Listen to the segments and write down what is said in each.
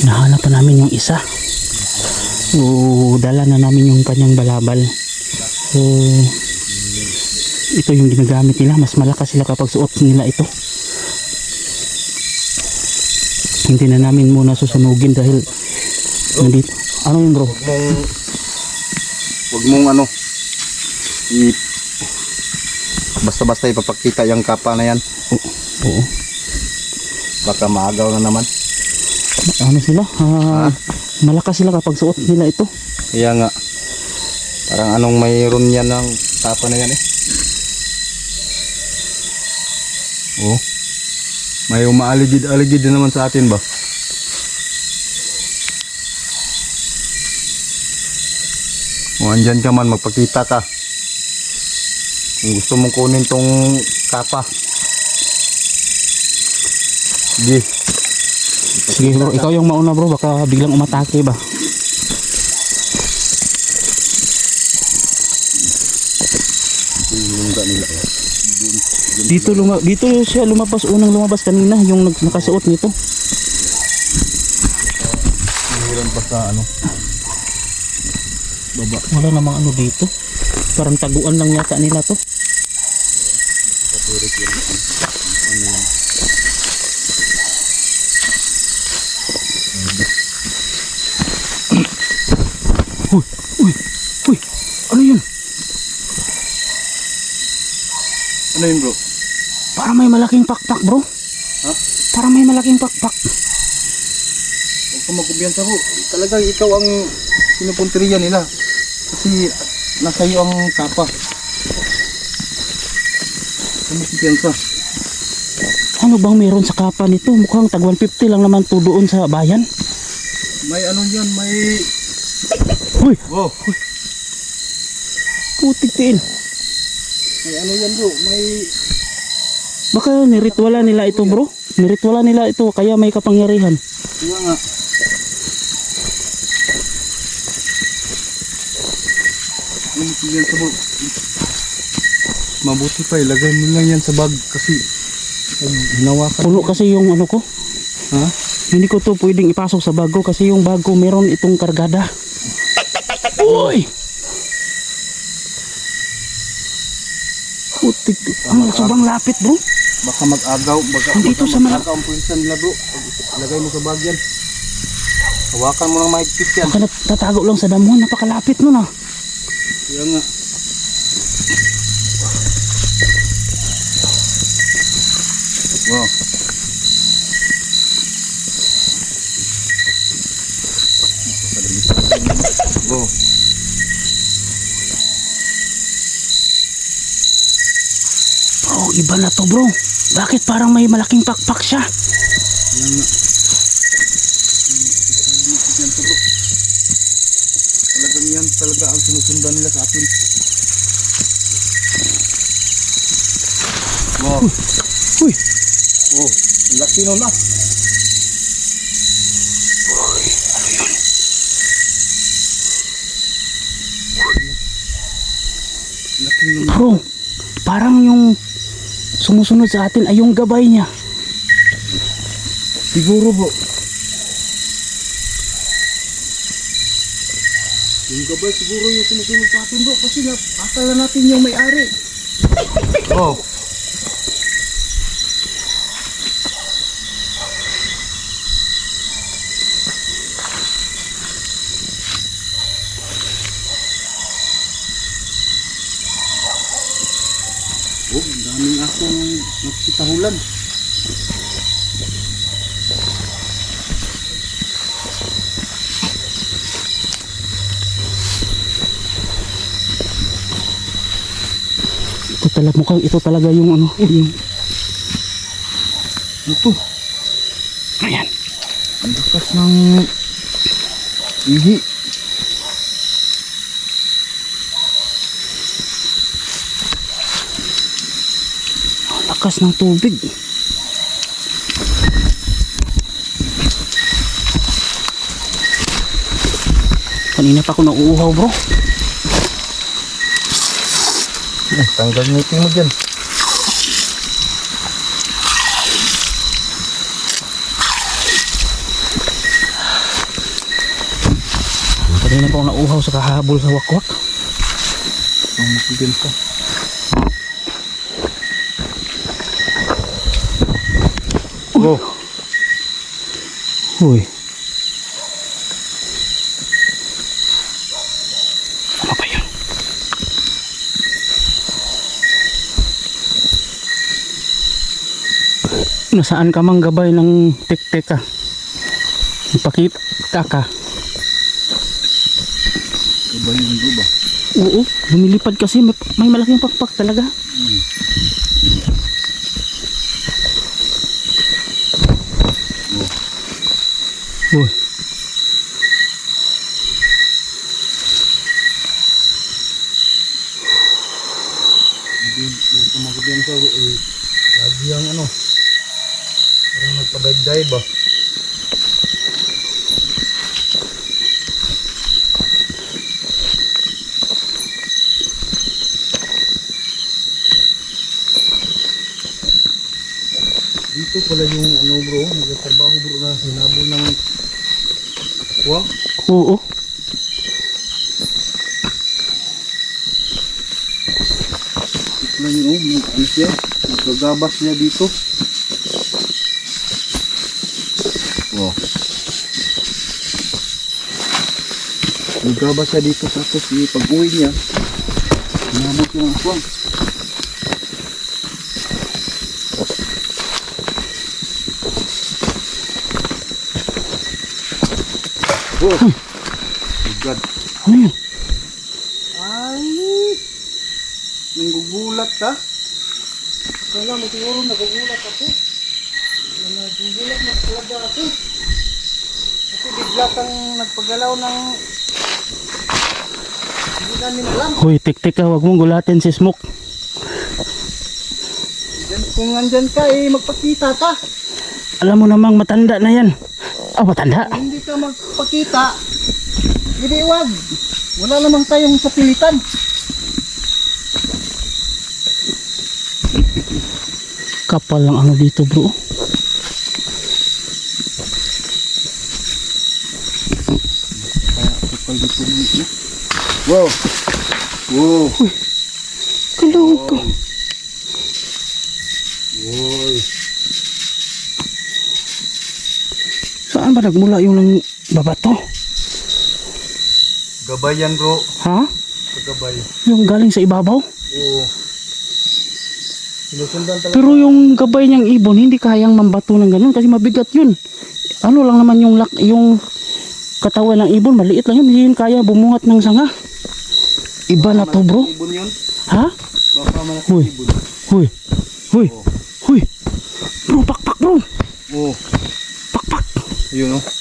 Hinahanap pa namin yung isa. So, dala na namin yung kanyang balabal. So, ito yung ginagamit nila. Mas malakas sila kapag suot nila ito. Hindi na namin muna susunugin dahil nandito. Ano yun bro? Huwag mong, huwag mong ano, i, basta-basta ipapakita yung kapa na yan. Oo. Baka maagaw na naman. Ano sila? Ah, malakas sila kapag suot nila ito. Kaya nga, parang anong mayroon yan ng kapa na yan eh. Oh. May umaaligid-aligid din naman sa atin ba? Kung andyan ka man, magpakita ka. Kung gusto mong kunin tong kapa. Sige. Sige bro, ikaw yung mauna bro. Baka biglang umatake ba? Yung nila. Dito luma dito siya lumabas unang lumabas kanina yung nakasuot nito. Meron pa sa ano. Baba. Wala namang ano dito. Parang taguan lang yata nila to. Uy, Ano yun bro? Parang may malaking pakpak bro. Ha? Parang may malaking pakpak. Huwag ka magkumbiyansa ko. Talagang ikaw ang pinupunteriya nila. Kasi nasa iyo ang kapa. Kumpiyansa. Ano bang meron sa kapa nito? Mukhang tag 150 lang naman to doon sa bayan. May ano yan, may... Uy, Oh, putik tiin. May ano yan bro, may... Baka niritwala nila ito bro. Niritwala nila ito kaya may kapangyarihan. Kaya nga. Kumpiyansa bro. Mabuti pa, ilagay mo lang yan sa bag kasi hinawakan Puno kasi yung ano ko. Ha? Hindi ko to pwedeng ipasok sa bago kasi yung bago meron itong kargada. Uy! Putik. Ang sobrang lapit bro. Baka mag-agaw, baka, Nandito baka sa mga- mag-agaw ang nila bro. Lagay mo sa bag yan. Hawakan mo ng mahigpit yan. Baka natatago lang sa damo. Napakalapit nun ah. Kaya nga. Wow. Bro, iba na to bro. Bakit parang may malaking pakpak siya? Kaya nga. Yan to bro. Talagang yan talaga ang sinusundan nila sa atin. Wow. Uy, Oh, laki nun ah. Laki nun. bro. Parang yung sumusunod sa atin ay yung gabay niya. Siguro bro. Yung gabay siguro yung sumusunod sa atin bro kasi na akala natin yung may-ari. Oh, ang daming akong nagsitahulan. Ito talaga mukhang ito talaga yung ano, yung Ito, ayan. ang lakas ng ihi. Lakas ng tubig. Kanina pa ako nauuhaw bro. Eh, tanggal ngiti mo dyan. Kanina pa ako nauhaw sa kahabol sa wakwak. Ang. Oh, Uy. Ano ba yun? Nasaan ka mang gabay ng tek-tek ka? Ipakita ka. iba yun bro ba? Oo, lumilipad kasi may, may malaking pakpak talaga. Uy. Yung magkumbiyanta bro, eh, lagi ang ano, parang nagpadive ba? Dito pala yung ano bro, nagtatrabaho bro na hinabol ng Wow, Oo. ito na yun oh, ano siya, nagagabas niya dito. Wow. Nagagabas siya dito tapos eh, pag uwi niya, hinabot ko ng aswang. Oh! My God. Ano yun? Ay! Nanggugulat ka? Kaya mo siguro nagugulat ako. Na Nagugulat na talaga ako. Kasi bigla kang nagpagalaw ng... Hindi namin alam. Hoy, tik-tik ka, wag mong gulatin si Smoke. Yan, kung andyan ka eh, magpakita ka. Alam mo namang matanda na yan. Ah, matanda? Kung hindi ka magpakita, hindi wag. Wala namang tayong sapilitan. Kapal lang ano dito bro. Kapal dito niya. Wow! Wow! Kalawag ka. Wow! Saan ba nagmula yung nang babato? Gabayan bro. Ha? Kagabay. Yung galing sa ibabaw? Oo. Pero yung gabay niyang ibon, hindi kayang mambato ng ganun kasi mabigat yun. Ano lang naman yung lak, yung katawan ng ibon, maliit lang yun. Hindi yun kaya bumuhat ng sanga. Iba na to bro. Ibon yun. Ha? Baka malaki Uy. ibon. Huy. Huy. Huy. Bro, pakpak bro. Oo. Pakpak. Yun oh.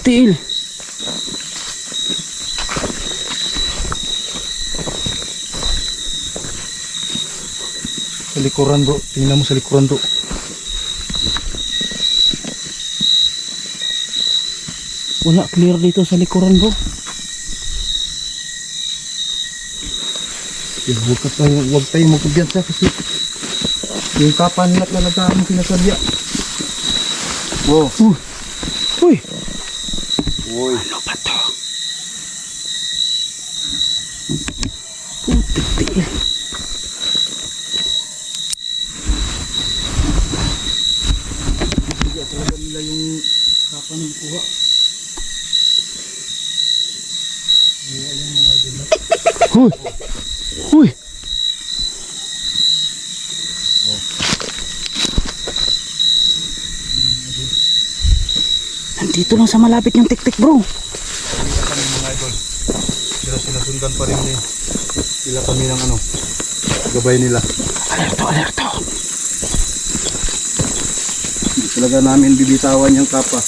Tigtiil. Sa likuran bro. Tingnan mo sa likuran bro. Wala clear dito sa likuran bro. Yan, huwag ka tayo, huwag tayo magkubiyansa kasi yung kapan nila talaga ang sinasadya. Wow. Uy. Uy. Uy. Ano ba to? Oh, tigtiil. Kaya talaga nila yung kapan ng kuha. Huy. Huy. Nandito lang sa malapit yung tik-tik bro. Kita kami mga idol. Pero sinasundan pa rin ni sila kami ng ano, gabay nila. Alerto, alerto. Hindi talaga namin bibitawan yung kapa.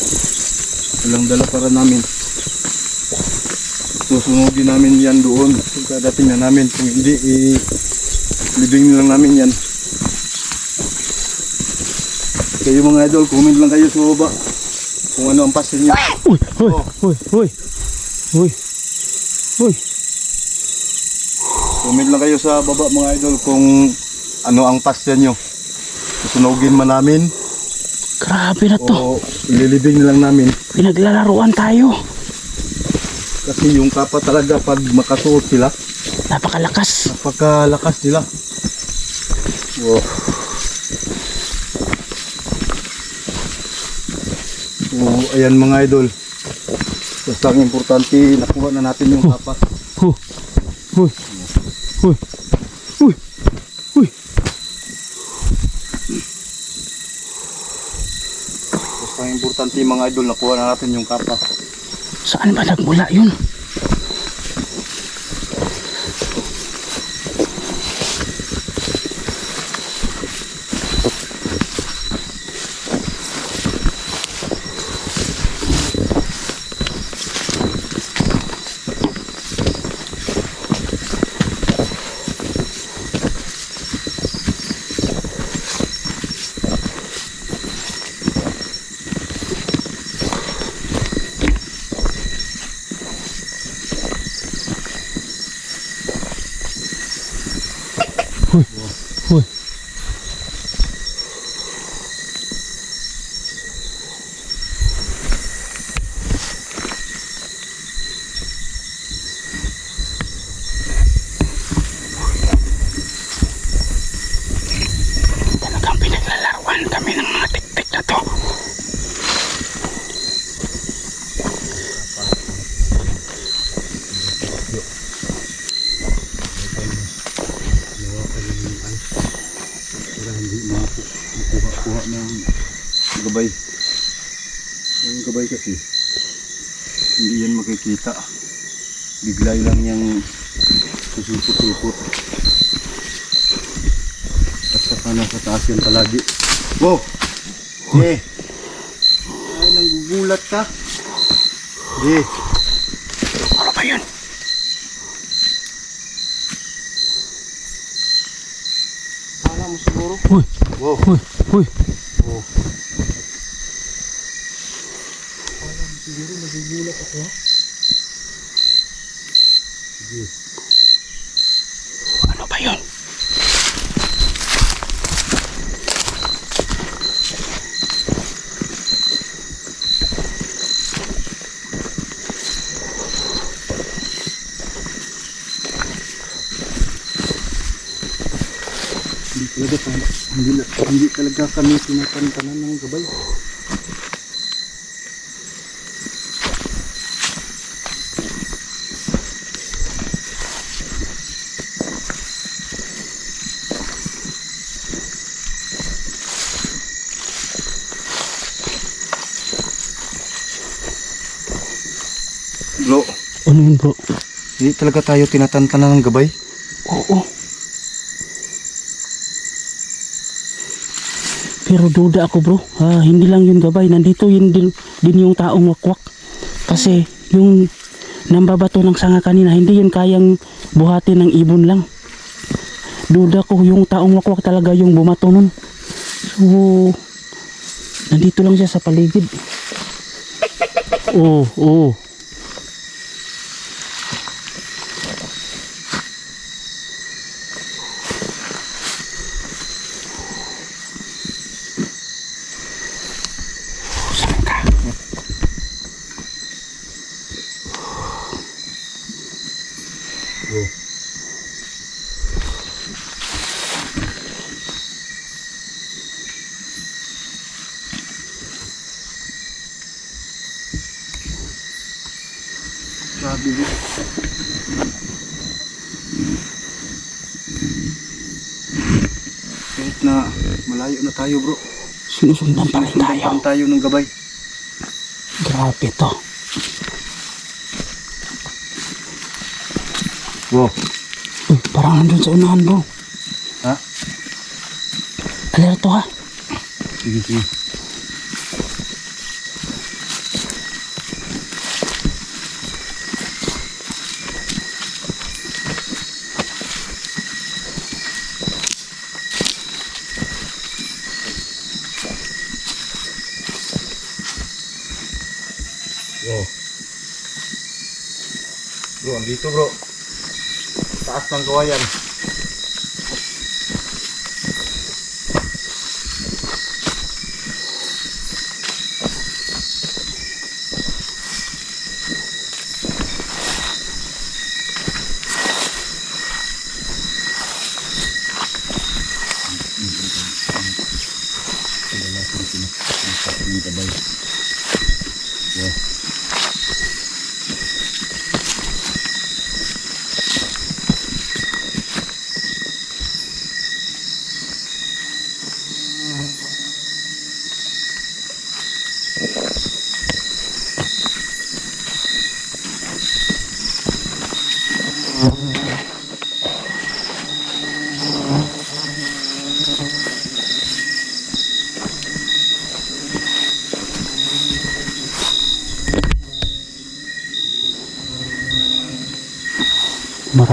Walang dala para namin. Susunugin namin yan doon. Pagkadating na namin. Kung hindi, i living lang namin yan. Kayo mga idol, comment lang kayo sa baba. Kung ano ang pasin nyo. Uy, uy, Oh. uy, uy. Uy. Uy. Comment lang kayo sa baba mga idol kung ano ang pasya nyo. Susunugin man namin Grabe na to. o ililibing na lang namin. Pinaglalaruan tayo. Kasi yung kapa talaga pag makasuot sila, Napakalakas. napakalakas nila. Wow. So, ayan mga idol. Basta ang importante, nakuha na natin yung kapa. Huh. Huy. Huy. Huy. Huy. Basta ang importante mga idol, nakuha na natin yung kapa. Saan ba nagmula yun? Huy. Talagang pinaglalaruan kami ng mga tiktik na to. para hindi makuha-kuha ng gabay. Yung gabay kasi, hindi yan makikita. Biglay lang yung susulpot-sulpot. At saka nasa taas yan palagi. Wow! Eh! Ay, nanggugulat ka. Eh! Ano ba yun? Kala mo siguro? Wow! Huy. Huy. Wow! Ano ba yun? Hindi talaga tayo, hindi, hindi talaga kami tinatantanan ng gabay. Bro, Ano yun bro? hindi talaga tayo tinatantanan ng gabay. Oo. Pero duda ako bro. Ah, hindi lang yun gabay. Nandito yun din, din yung taong wakwak. Kasi yung nambabato ng sanga kanina, hindi yun kayang buhatin ng ibon lang. Duda ko yung taong wakwak talaga yung bumato nun. So, nandito lang siya sa paligid. Oo. Saan ka? Bro. Grabe bro. Kahit na malayo na tayo bro. Sinusundan pa rin tayo. Sundan tayo ng gabay. Grabe to. Wow. Uy, parang nandun sa unahan bro. Ha? Alerto ha. Sige, sige. Andito bro. taas ng kawayan.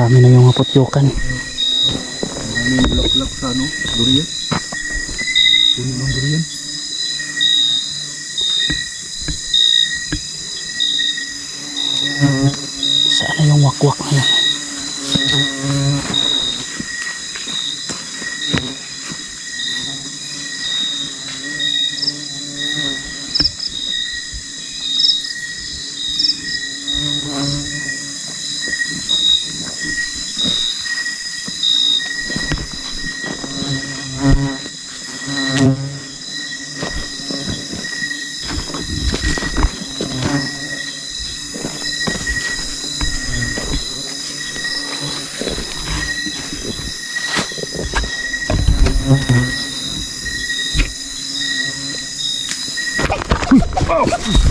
Marami na yung apotyokan. Maraming bulak-bulak sa ano, durian. Puno ng durian. Saan na yung wakwak na yun?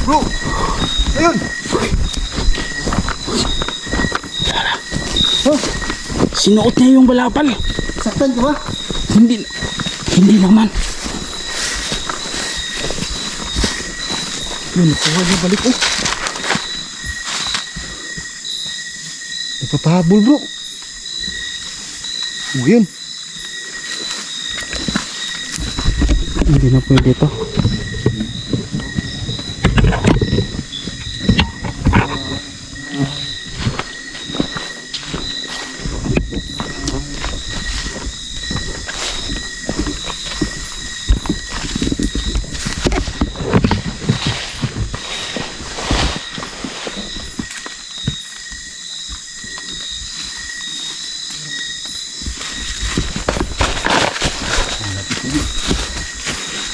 Bro! Ayun! Sinuot niya yung balapal. Saktan ka ba? Hindi, hindi naman. Yun, kuha niya balik oh. Nagpapahabol bro. Oh, yun. Hindi na pwede to.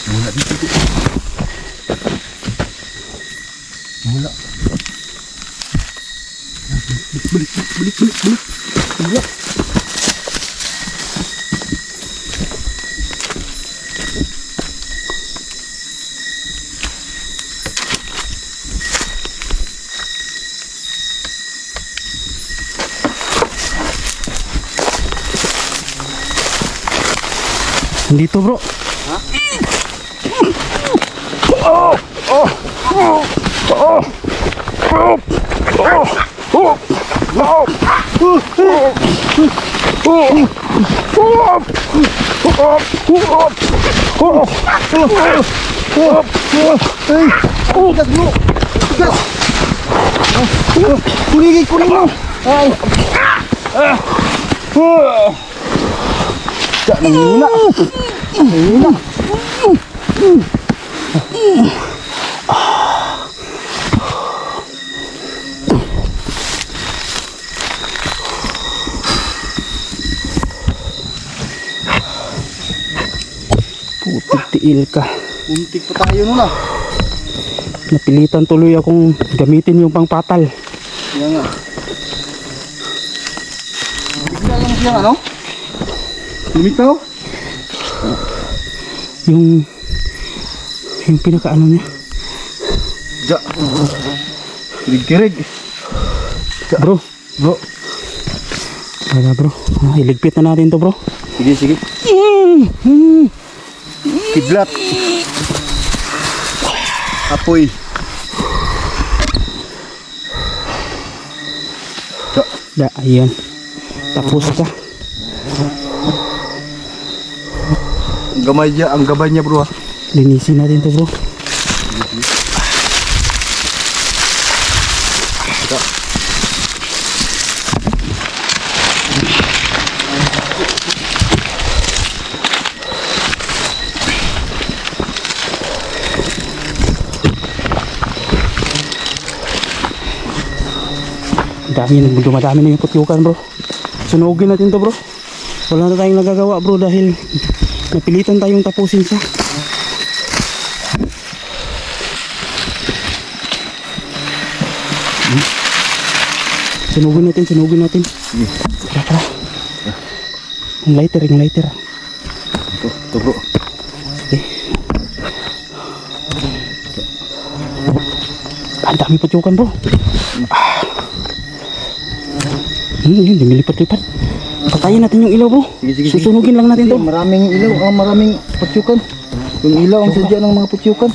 Wala dito. dito. Wala. Balik, balik, balik, balik, balik. Wala. Dito bro. Ay! Oh, gas bro! Gas! Kunigin, kunin mo! Ay! Ah! Gak nangina! Putik tiil ka. Muntik pa tayo nun ah. Napilitan tuloy akong gamitin yung pangpatal. Yan nga. Bigla lang siyang ano? Lumitaw? Yung yung pinakaano niya. Ja. Kirig-kirig. Bro, Bro. wala bro. Ah, iligpit na natin to bro. Sige, sige. Kidlat. Apoy. Ja. Da, ayan. Tapos ka. Ang gamay niya, ang gabay niya bro ha. Linisin natin to bro. Ito. Dami, dumadami na yung kutyukan bro. Sunugin natin to bro. Wala na tayong nagagawa bro dahil napilitan tayong tapusin siya. Hmm. Sunugin natin, sunugin natin. Sige. Tara, tara. Yung lighter, yung lighter. Ito, ito bro. Sige. Ang dami putyukan bro. Ah. Hmm, lumilipat-lipat. Patayin natin yung ilaw bro. Sige, sige, sige. Susunugin lang natin to. Maraming ilaw, ah, maraming putyukan. Yung ilaw ang sadya ng mga putyukan.